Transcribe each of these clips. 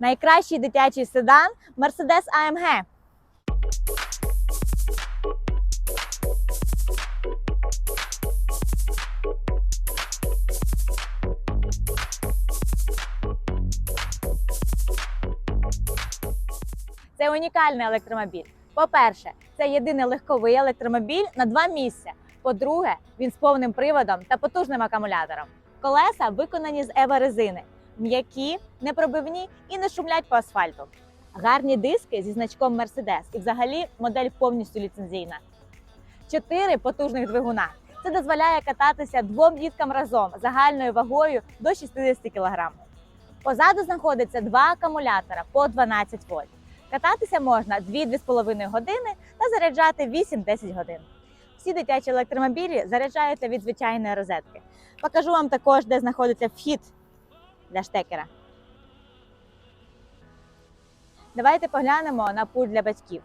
Найкращий дитячий седан Mercedes AMG. Це унікальний електромобіль. По-перше, це єдиний легковий електромобіль на два місця. По-друге, він з повним приводом та потужним акумулятором. Колеса виконані з ева-резини, м'які, непробивні і не шумлять по асфальту. Гарні диски зі значком Mercedes і взагалі модель повністю ліцензійна. Чотири потужних двигуна. Це дозволяє кататися двом діткам разом загальною вагою до 60 кг. Позаду знаходиться два акумулятора по 12 вольт. Кататися можна 2-2,5 години та заряджати 8-10 годин. Всі дитячі електромобілі заряджаються від звичайної розетки. Покажу вам також, де знаходиться вхід для штекера. Давайте поглянемо на пульт для батьків.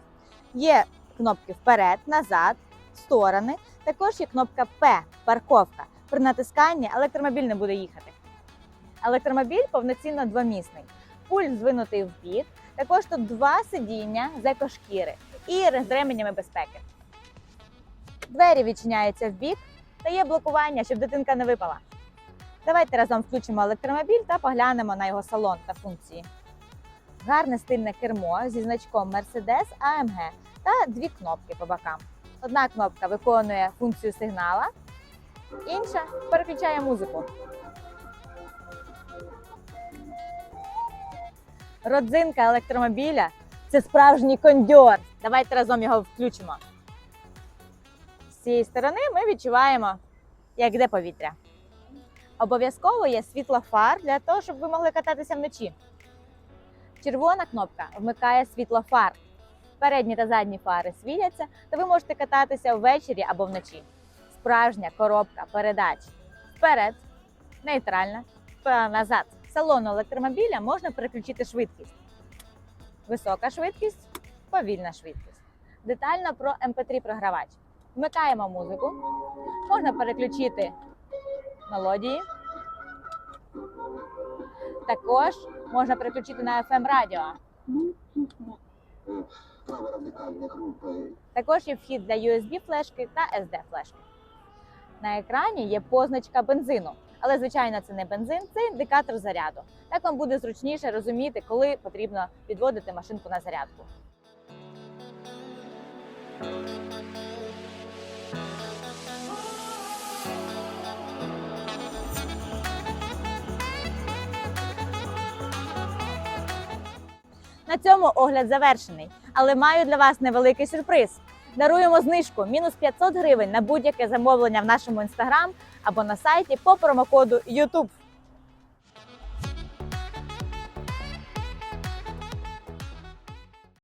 Є кнопки вперед, назад, сторони. Також є кнопка П парковка. При натисканні електромобіль не буде їхати. Електромобіль повноцінно двомісний. Пульт звинутий в бік. Також тут два сидіння з екошкіри і з ременями безпеки. Двері відчиняються в бік та є блокування, щоб дитинка не випала. Давайте разом включимо електромобіль та поглянемо на його салон та функції. Гарне стильне кермо зі значком Mercedes AMG та дві кнопки по бокам. Одна кнопка виконує функцію сигнала, інша переключає музику. Родзинка електромобіля це справжній кондьор. Давайте разом його включимо. З цієї сторони ми відчуваємо, як йде повітря. Обов'язково є світло фар для того, щоб ви могли кататися вночі. Червона кнопка вмикає світло фар. Передні та задні фари світяться, та ви можете кататися ввечері або вночі. Справжня коробка передач. Вперед, нейтральна, назад. Салону електромобіля можна переключити швидкість. Висока швидкість, повільна швидкість. Детально про MP3 програвач. Вмикаємо музику, можна переключити мелодії. Також можна переключити на FM радіо. Також є вхід для USB флешки та SD флешки. На екрані є позначка бензину, але звичайно це не бензин, це індикатор заряду. Так вам буде зручніше розуміти, коли потрібно підводити машинку на зарядку. На цьому огляд завершений, але маю для вас невеликий сюрприз. Даруємо знижку мінус 500 гривень на будь-яке замовлення в нашому інстаграм або на сайті по промокоду YouTube.